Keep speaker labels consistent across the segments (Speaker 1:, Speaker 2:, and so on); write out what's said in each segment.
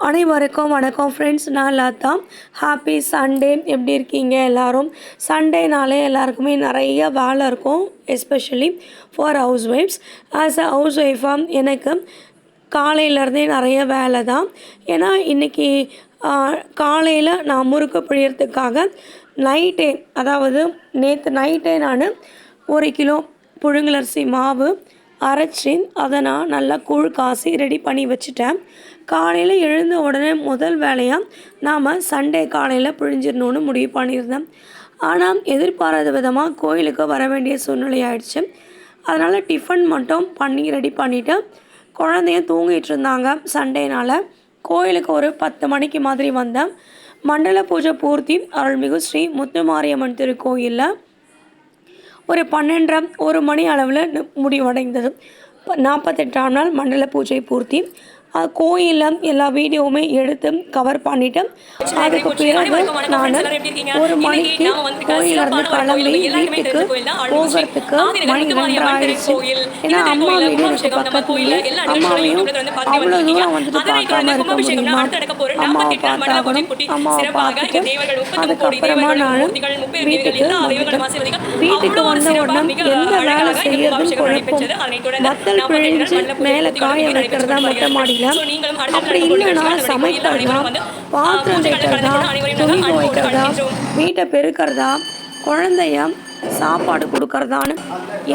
Speaker 1: அனைவருக்கும் வணக்கம் ஃப்ரெண்ட்ஸ் நான் லதா. ஹாப்பி சண்டே எப்படி இருக்கீங்க எல்லாரும்? சண்டேனாலே எல்லாருக்குமே நிறைய வேலை இருக்கும் especially for house wives as a house ஒய்ஃபாக எனக்கு காலையிலேருந்தே நிறைய வேலை தான். ஏன்னா இன்றைக்கி காலையில் நான் முறுக்கு பிழியறதுக்காக நைட்டே அதாவது நேற்று நைட்டே நான் ஒரு கிலோ புழுங்கலரிசி மாவு அரைச்சி அதை நான் நல்லா கூழ் காசி ரெடி பண்ணி வச்சுட்டேன். காலையில் எழுந்த உடனே முதல் வேலையாக நாம் சண்டே காலையில் பிழிஞ்சிடணும்னு முடிவு பண்ணியிருந்தேன் ஆனால் எதிர்பாராத விதமாக கோயிலுக்கு வர வேண்டிய சூழ்நிலை ஆயிடுச்சு. அதனால் டிஃபன் மட்டும் பண்ணி ரெடி பண்ணிவிட்டு குழந்தைய தூங்கிட்டு இருந்தாங்க. சண்டேனால் கோயிலுக்கு ஒரு பத்து மணிக்கு மாதிரி வந்தேன் மண்டல பூஜை பூர்த்தி அருள்மிகு ஸ்ரீ முத்துமாரியம்மன் திருக்கோயிலில் ஒரு பன்னெண்டரை ஒரு மணி அளவில் முடிவடைந்தது. நாற்பத்தெட்டாம் நாள் மண்டல பூஜை பூர்த்தி. கோயிலில் எல்லா வீடியோவுமே எடுத்து கவர் பண்ணிவிட்டு அதுக்கு பிறகு நான் ஒரு மணிக்கு கோயிலிருந்து கிளம்பி வீட்டுக்கு போகிறதுக்கு மணி ரெண்டு ஆயிடுச்சு. ஏன்னா அம்மா வீடு எனக்கு பக்கத்துலேயே அம்மாவையும் அவ்வளோ தூரம் வந்துட்டு பார்க்காம இருக்க முடியுமா அம்மாவை பார்த்தாகணும் அம்மாவை பார்த்துட்டு அதுக்கப்புறமா நான் வீட்டுக்கு வந்துட்டேன் வீட்டுக்கு வந்த உடனே எந்த வேலை செய்யறதுன்னு குழப்பம் வத்தல் பிழிஞ்சு மேலே காய வைக்கிறதா மொட்டை மாடியில் அப்படி இல்லைன்னா சமைக்கிறதா? பாத்திரம் தேய்க்கிறதா? துணி துவைக்கிறதா? வீட்டை பெருக்கிறதா? குழந்தைய சாப்பாடு கொடுக்கறதான்னு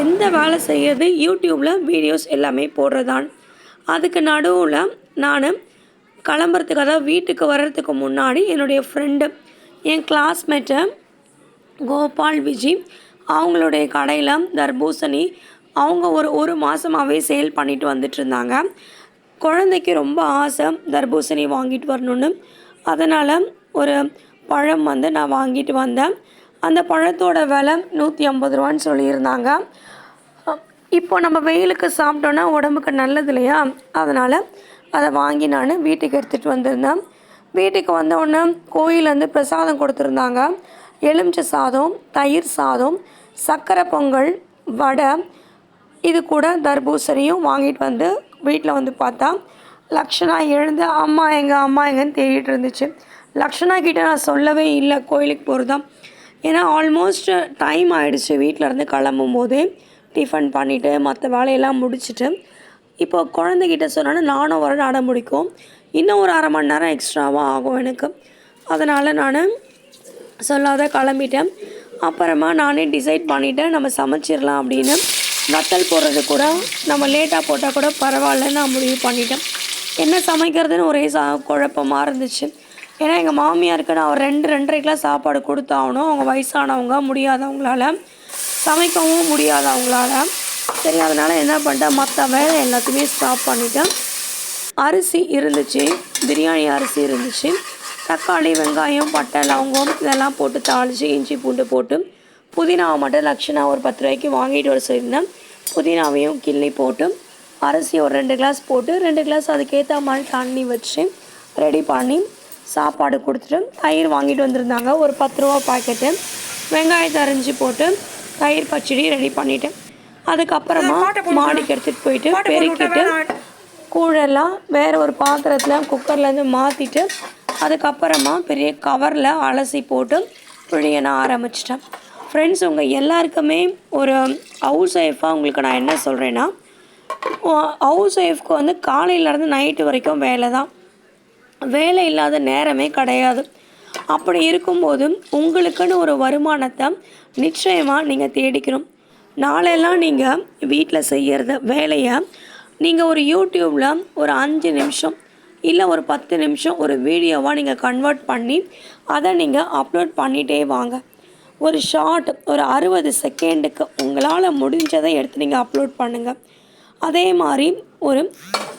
Speaker 1: எந்த வேலை செய்யறது? யூடியூப்பில் வீடியோஸ் எல்லாமே போடுறதான். அதுக்கு நடுவில் நான் கிளம்புறதுக்கு அதாவது வீட்டுக்கு வர்றதுக்கு முன்னாடி என்னுடைய ஃப்ரெண்டு என் கிளாஸ்மேட்டை கோபால் விஜி அவங்களுடைய கடையில் தர்பூசணி அவங்க ஒரு ஒரு மாதமாகவே சேல் பண்ணிட்டு வந்துட்டு இருந்தாங்க. குழந்தைக்கு ரொம்ப ஆசை தர்பூசணி வாங்கிட்டு வரணும்னு. அதனால் ஒரு பழம் வந்து நான் வாங்கிட்டு வந்தேன். அந்த பழத்தோட விலை நூற்றி ஐம்பது ரூபான்னு சொல்லியிருந்தாங்க. இப்போ நம்ம வெயிலுக்கு சாப்பிட்டோன்னா உடம்புக்கு நல்லது இல்லையா? அதனால் அதை வாங்கி நான் வீட்டுக்கு எடுத்துகிட்டு வந்திருந்தேன். வீட்டுக்கு வந்த கோயிலேருந்து பிரசாதம் கொடுத்துருந்தாங்க. எலுமிச்சை சாதம் தயிர் சாதம் சர்க்கரை பொங்கல் வடை இது கூட தர்பூசணியும் வாங்கிட்டு வந்து வீட்டில் வந்து பார்த்தா லக்ஷனா எழுந்து அம்மா எங்கள் அம்மா எங்கன்னு தேடிட்டு இருந்துச்சு. லக்ஷனா கிட்டே நான் சொல்லவே இல்லை கோயிலுக்கு போகிறதான் ஏன்னா ஆல்மோஸ்ட் டைம் ஆகிடுச்சு வீட்டில் இருந்து கிளம்பும் போது டிஃபன் பண்ணிவிட்டு மற்ற வேலையெல்லாம் முடிச்சுட்டு. இப்போ குழந்தைகிட்ட சொன்னோன்னா நானும் வர அடம் முடிக்கும். இன்னும் ஒரு அரை மணி நேரம் எக்ஸ்ட்ராவாக ஆகும் எனக்கு. அதனால் நான் சொல்லாத கிளம்பிட்டேன். அப்புறமா நானே டிசைட் பண்ணிவிட்டேன் நம்ம சமைச்சிடலாம் அப்படின்னு. வத்தல் போடுறது கூட நம்ம லேட்டாக போட்டால் கூட பரவாயில்லன்னு நான் முடிவு பண்ணிட்டேன். என்ன சமைக்கிறதுன்னு ஒரே சா குழப்பமாக இருந்துச்சு. ஏன்னா எங்கள் மாமியாருக்கு நான் ஒரு ரெண்டு ரெண்டரைக்கெலாம் சாப்பாடு கொடுத்தாகணும். அவங்க வயசானவங்க முடியாதவங்களால. சமைக்கவும் முடியாதவங்களால. சரி அதனால் என்ன பண்ணிட்டேன் மற்ற வேலை எல்லாத்தையுமே ஸ்டாப் பண்ணிட்டேன். அரிசி இருந்துச்சு பிரியாணி அரிசி இருந்துச்சு. தக்காளி வெங்காயம் பட்டை லவங்கம் இதெல்லாம் போட்டு தாளித்து இஞ்சி பூண்டு போட்டு புதினாவை மட்டும் லட்சணா ஒரு பத்து ரூபாய்க்கு வாங்கிட்டு வர சொல்லியிருந்தேன். புதினாவையும் கிள்ளி போட்டு அரிசி ஒரு ரெண்டு கிளாஸ் போட்டு ரெண்டு கிளாஸ் அதுக்கேற்ற மாதிரி தண்ணி வச்சு ரெடி பண்ணி சாப்பாடு கொடுத்துட்டு தயிர் வாங்கிட்டு வந்திருந்தாங்க. ஒரு பத்து ரூபா பாக்கெட்டு வெங்காயத்தை அரிஞ்சு போட்டு தயிர் பச்சடி ரெடி பண்ணிட்டேன். அதுக்கப்புறமா மாடிக்கு எடுத்துகிட்டு போயிட்டு பெருக்கிட்டு கூழெல்லாம் வேற ஒரு பாத்திரத்தில் குக்கர்லேருந்து மாற்றிட்டு அதுக்கப்புறமா பெரிய கவரில் அலசி போட்டு பிழிய நான் ஆரம்பிச்சிட்டேன். ஃப்ரெண்ட்ஸ் உங்கள் எல்லாருக்குமே ஒரு ஹவுஸ் ஒய்ஃபாக உங்களுக்கு நான் என்ன சொல்கிறேன்னா ஹவுஸ் ஒய்ஃப்க்கு வந்து காலையிலேருந்து நைட்டு வரைக்கும் வேலை தான். வேலை இல்லாத நேரமே கிடையாது. அப்படி இருக்கும்போது உங்களுக்குன்னு ஒரு வருமானத்தை நிச்சயமாக நீங்கள் தேடிக்கணும். நாளெல்லாம் நீங்கள் வீட்டில் செய்கிறத வேலையை நீங்கள் ஒரு யூடியூப்பில் ஒரு அஞ்சு நிமிஷம் இல்லை ஒரு பத்து நிமிஷம் ஒரு வீடியோவாக நீங்கள் கன்வெர்ட் பண்ணி அதை நீங்கள் அப்லோட் பண்ணிகிட்டே வாங்க. ஒரு ஷார்ட் ஒரு அறுபது செகண்டுக்கு உங்களால் முடிஞ்சதை எடுத்து நீங்கள் அப்லோட் பண்ணுங்கள் அதே மாதிரி ஒரு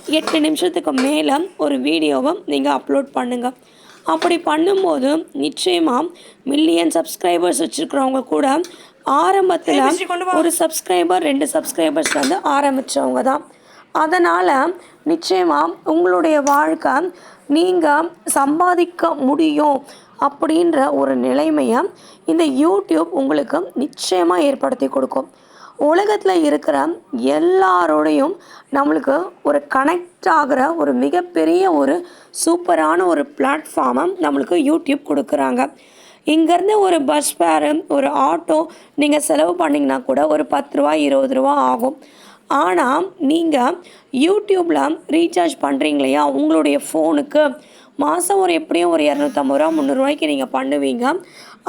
Speaker 1: எட்டு நிமிஷத்துக்கு மேலே ஒரு வீடியோவை நீங்கள் அப்லோட் பண்ணுங்கள் அப்படி பண்ணும்போது நிச்சயமாக மில்லியன் சப்ஸ்கிரைபர்ஸ் வச்சுருக்கிறவங்க கூட ஆரம்பத்தில் ஒரு சப்ஸ்கிரைபர் ரெண்டு சப்ஸ்கிரைபர்ஸ் வந்து ஆரம்பித்தவங்க தான். அதனால் நிச்சயமாக உங்களுடைய வாழ்க்கை நீங்கள் சம்பாதிக்க முடியும் அப்படின்ற ஒரு நிலைமையை இந்த யூடியூப் உங்களுக்கு நிச்சயமாக ஏற்படுத்தி கொடுக்கும். உலகத்தில் இருக்கிற எல்லாரோடையும் நம்மளுக்கு ஒரு கனெக்ட் ஆகிற ஒரு மிகப்பெரிய ஒரு சூப்பரான ஒரு பிளாட்ஃபார்மை நம்மளுக்கு யூடியூப் கொடுக்குறாங்க. இங்கேருந்து ஒரு பஸ் ஃபேரு ஒரு ஆட்டோ நீங்கள் செலவு பண்ணிங்கன்னா கூட ஒரு பத்து ரூபா இருபது ரூபா ஆகும். ஆனால் நீங்கள் யூடியூப்பில் ரீசார்ஜ் பண்ணுறீங்க இல்லையா? உங்களுடைய ஃபோனுக்கு மாதம் ஒரு எப்படியும் ஒரு இரநூத்தம்பது ரூபா முந்நூறுரூவாய்க்கு நீங்கள் பண்ணுவீங்க.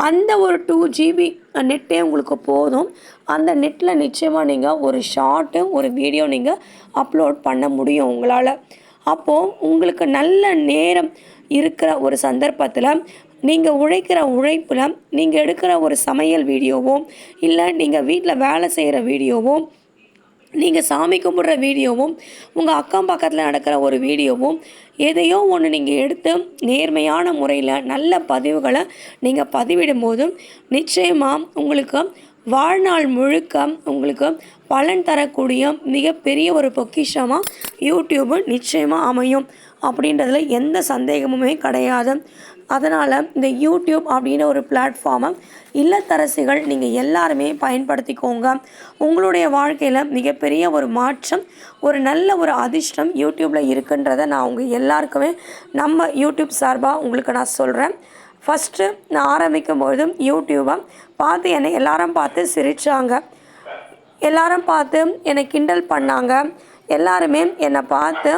Speaker 1: அந்த ஒரு டூ ஜிபி நெட்டே உங்களுக்கு போதும். அந்த நெட்டில் நிச்சயமாக நீங்கள் ஒரு ஷார்ட்டு ஒரு வீடியோ நீங்கள் அப்லோட் பண்ண முடியும் உங்களால். அப்போது உங்களுக்கு நல்ல நேரம் இருக்கிற ஒரு சந்தர்ப்பத்தில் நீங்கள் உழைக்கிற உழைப்பில் நீங்கள் எடுக்கிற ஒரு சமையல் வீடியோவோ இல்லை நீங்கள் வீட்டில் வேலை செய்கிற வீடியோவோ நீங்கள் சாமி கும்பிட்ற வீடியோவும் உங்கள் அக்கம் பக்கத்தில் நடக்கிற ஒரு வீடியோவும் எதையோ ஒன்று நீங்கள் எடுத்து நேர்மையான முறையில் நல்ல பதிவுகளை நீங்கள் பதிவிடும் போதும் நிச்சயமாக உங்களுக்கு வாழ்நாள் முழுக்க உங்களுக்கு பலன் தரக்கூடிய மிகப்பெரிய ஒரு பொக்கிஷமாக யூடியூப்பு நிச்சயமாக அமையும். அப்படின்றதுல எந்த சந்தேகமுமே கிடையாது. அதனால் இந்த யூடியூப் அப்படின்ற ஒரு பிளாட்ஃபார்மை இல்லத்தரசிகள் நீங்கள் எல்லாருமே பயன்படுத்திக்கோங்க. உங்களுடைய வாழ்க்கையில் மிகப்பெரிய ஒரு மாற்றம் ஒரு நல்ல ஒரு அதிர்ஷ்டம் யூடியூப்பில் இருக்குன்றதை நான் உங்கள் எல்லாருக்குமே நம்ம யூடியூப் சார்பாக உங்களுக்கு நான் சொல்கிறேன் ஃபஸ்ட்டு நான் ஆரம்பிக்கும் பொழுதும் யூடியூப்பை பார்த்து என்னை எல்லாரும் பார்த்து சிரித்தாங்க எல்லாரும் பார்த்து என்னை கிண்டல் பண்ணாங்க. எல்லாருமே என்னை பார்த்து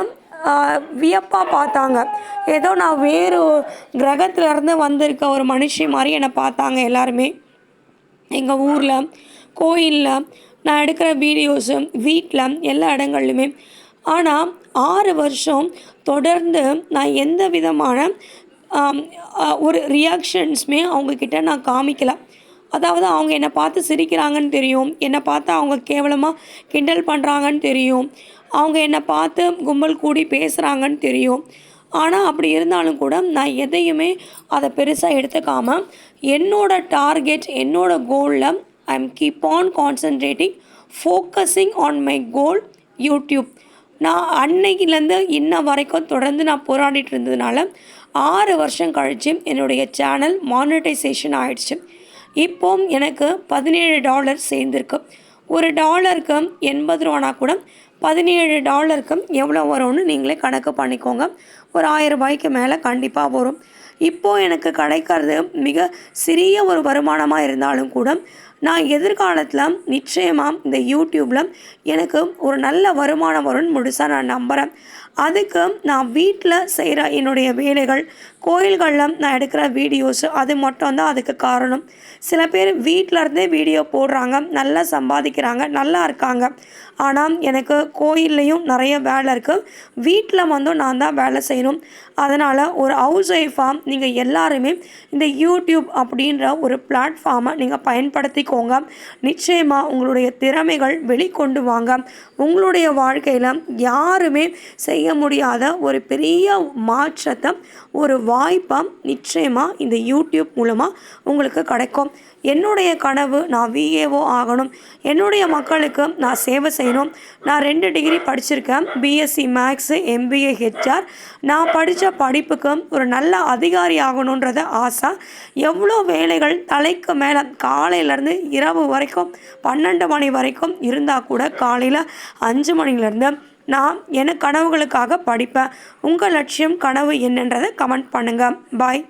Speaker 1: வியப்பாக பார்த்தாங்க. ஏதோ நான் வேறு கிரகத்துலேருந்து வந்திருக்க ஒரு மனுஷி மாதிரி என்னை பார்த்தாங்க எல்லாருமே. எங்கள் ஊரில் கோயிலில் நான் எடுக்கிற வீடியோஸு வீட்டில் எல்லா இடங்கள்லையுமே. ஆனால் ஆறு வருஷம் தொடர்ந்து நான் எந்த விதமான ஒரு ரியாக்ஷன்ஸுமே அவங்கக்கிட்ட நான் காமிக்கலை. அதாவது அவங்க என்னை பார்த்து சிரிக்கிறாங்கன்னு தெரியும். என்னை பார்த்து அவங்க கேவலமாக கிண்டல் பண்ணுறாங்கன்னு தெரியும். அவங்க என்னை பார்த்து கும்பல் கூடி பேசுகிறாங்கன்னு தெரியும். ஆனால் அப்படி இருந்தாலும் கூட நான் எதையுமே அதை பெருசாக எடுத்துக்காமல் என்னோடய டார்கெட் என்னோடய கோலில் I am keep on concentrating focusing on my goal YouTube நான் அன்னைக்கிலேருந்து இன்ன வரைக்கும் தொடர்ந்து நான் போராடிட்டு இருந்ததுனால ஆறு வருஷம் கழித்து என்னுடைய சேனல் மானிட்டைசேஷன் ஆயிடுச்சு. இப்போ எனக்கு பதினேழு டாலர் சேர்ந்துருக்கு ஒரு டாலருக்கு எண்பது ரூபானா கூட பதினேழு டாலருக்கு எவ்வளோ வரும்னு நீங்களே கணக்கு பண்ணிக்கோங்க. ஒரு ஆயிரம் ரூபாய்க்கு மேலே கண்டிப்பாக வரும். இப்போது எனக்கு கிடைக்கிறது மிக சிறிய ஒரு வருமானமாக இருந்தாலும் கூட நான் எதிர்காலத்தில் நிச்சயமாக இந்த யூடியூப்பில் எனக்கு ஒரு நல்ல வருமானம் வரும்னு முழுசாக நான் நம்புகிறேன் அதுக்கு நான் வீட்டில் செய்கிற என்னுடைய வேலைகள் கோயில்களில் நான் எடுக்கிற வீடியோஸ் அது மட்டும் தான் அதுக்கு காரணம். சில பேர் வீட்டில் இருந்தே வீடியோ போடுறாங்க நல்லா சம்பாதிக்கிறாங்க நல்லா இருக்காங்க. ஆனால் எனக்கு கோயில்லையும் நிறைய வேலை இருக்குது வீட்டில் வந்தும் நான் தான் வேலை செய்யணும். அதனால் ஒரு ஹவுஸ் ஒய்ஃபாக நீங்கள் எல்லாருமே இந்த யூடியூப் அப்படின்ற ஒரு பிளாட்ஃபார்மை நீங்கள் வச்சுக்கோங்க நிச்சயமாக உங்களுடைய திறமைகள் வெளிக்கொண்டு வாங்க. உங்களுடைய வாழ்க்கையில் யாருமே செய்ய முடியாத ஒரு பெரிய மாற்றத்தை ஒரு வாய்ப்பை நிச்சயமாக இந்த யூடியூப் மூலமாக உங்களுக்கு கிடைக்கும். என்னுடைய கனவு நான் விஏஓ ஆகணும். என்னுடைய மக்களுக்கு நான் சேவை செய்யணும். நான் ரெண்டு டிகிரி படிச்சிருக்கேன். பிஎஸ்சி மேக்ஸு எம்பிஏ ஹெச்ஆர் நான் படித்த படிப்புக்கு ஒரு நல்ல அதிகாரி ஆகணுன்றத ஆசை. எவ்வளோ வேலைகள் தலைக்கு மேலே காலையிலேருந்து இரவு வரைக்கும் பன்னெண்டு மணி வரைக்கும் இருந்தால் கூட காலையில் அஞ்சு மணிலேருந்து நான் என கனவுகளுக்காக படிப்பேன். உங்கள் லட்சியம் கனவு என்னன்றதை கமெண்ட் பண்ணுங்கள் பாய்.